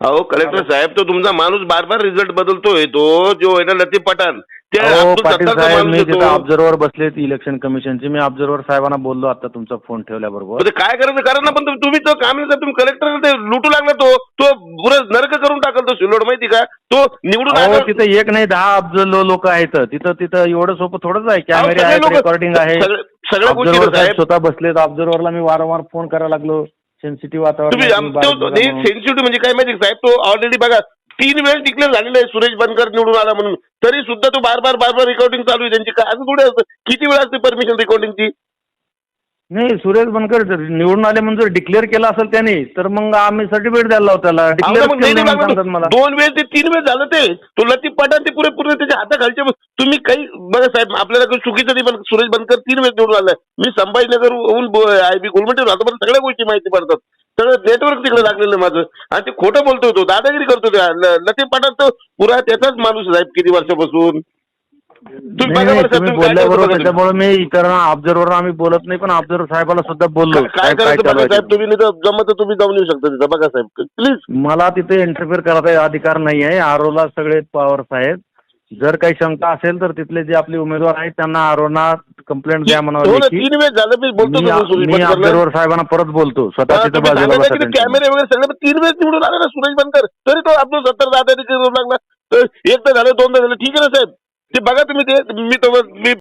अहो कलेक्टर साहेब तो तुमचा माणूस बार बार रिझल्ट बदलतोय तो जो आहे ना लतीफ पठाण. ते अब्दुल पाटील सत्तारचा साहेब माणूस मी तिथं. ऑब्झर्वर बसलेत इलेक्शन कमिशनचे मी ऑब्झर्वर साहेबांना बोललो आता तुमचा फोन ठेवल्याबरोबर. ते काय करायचं? करा ना पण तुम्ही तो काम नाही तुम्ही कलेक्टर ते लुटू लागला तो. तो पुरा नरक करून टाकल तो सिल्लोड माहिती का? तो निवडून अहो आला. तिथं एक नाही दहा अब्ज लोक आहेत. तिथं तिथं एवढं सोपं थोडंच आहे. अहो, कॅमेरे सगळे आहेत लोकं- रेकॉर्डिंग आहे. सगळे- सगळ्या गोष्टी ऑब्झर्वर आहेत, साहेब साहेब स्वतः बसलेत ऑब्झर्वरला मी वारंवार फोन करायला लागलो. सेन्सिटिव्ह तुम्ही वातावरण सेन्सिटिव्ह म्हणजे काय माहिती साहेब? तो ऑलरेडी बघा तीन वेळेस डिक्लेअर झालेला आहे सुरेश बनकर निवडून आला म्हणून. तरी सुद्धा तो बार बार बार बार रेकॉर्डिंग चालू आहे त्यांची. काय असं थोडे असतं. किती वेळा असते परमिशन रेकॉर्डिंगची नाही सुरेश बनकर जर निवडून आले म्हणून जर डिक्लेअर केला असेल त्याने तर मग आम्ही सर्टिफिकेट द्यायला लावू त्याला. डिक्लेअर नाही सांगतात. मला. दोन वेळ ते तीन वेळ झालं ते. तो लतीफ पठाण ते पुरे पूर्ण त्याच्या हाताखालचे तुम्ही काही बघा साहेब आपल्याला काही चुकीचं नाही पण सुरेश बनकर तीन वेळ निवडून आलाय. मी संभाजीनगरहून आय बी गुलमंडी राहतो पण सगळ्या गोष्टी माहिती पडतात. सगळं नेटवर्क तिकडे लागलेलं माझं. आणि ते खोटं बोलतोय तो दादागिरी करतो लतीफ पठाण तो पुरा त्याचाच माणूस साहेब किती वर्षापासून? तुम्ही बोलल्याबरोबर. त्याच्यामुळे मी इतर ऑब्झर्वर आम्ही बोलत नाही पण ऑब्झर्वर साहेबाला सुद्धा बोललो काय करायचं बघा साहेब. तुम्ही नाही तर जमत तर तुम्ही जाऊन येऊ शकता तिथं बघा साहेब प्लीज मला तिथे इंटरफेअर करायचा अधिकार नाही आहे आरोला सगळे पॉवर्स आहेत जर काही शंका असेल तर तिथले जे आपले उमेदवार आहेत त्यांना आरोना कंप्लेंट द्या हो म्हणावं लेखी. तीन वेळ झालं मी बोलतो मी. ऑब्झर्वर साहेबांना परत बोलतो स्वतः हा, तिथं तुम्ही बाजूला सांगायचं बसा की ते त्यांच्या. कॅमेरे वगैरे सगळे तीन वेळेस निवडून आले ना सुरेश बनकर तरी तो अब्दुल सत्तर लागला तर एकदा झालं दोनदा झालं ठीक आहे ना साहेब ते बघा तुम्ही ते मी तो मी